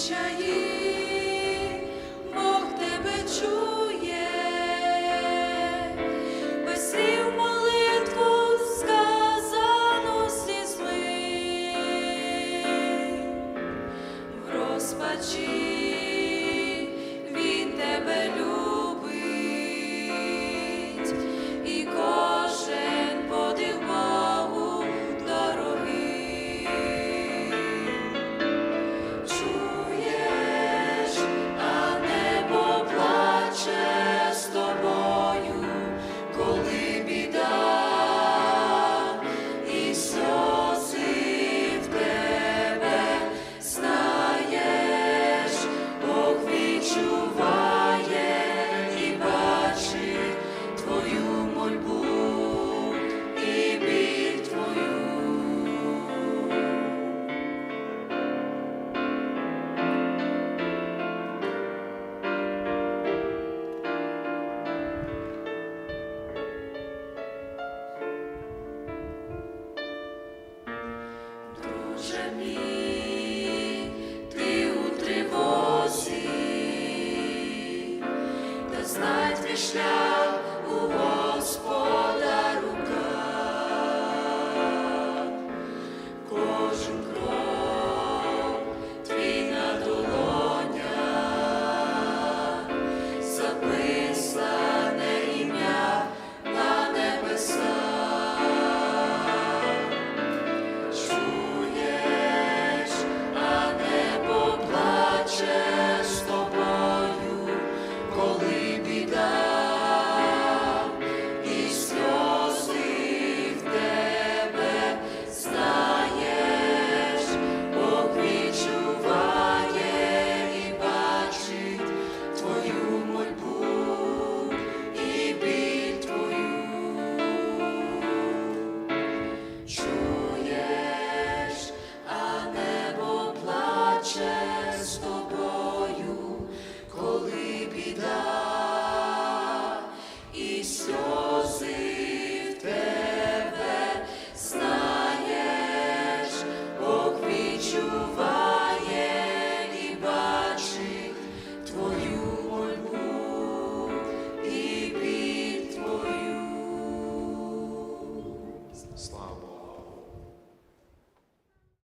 відчаї, Бог тебе чує, без молитву сказано слізьми в розпачі. and wood.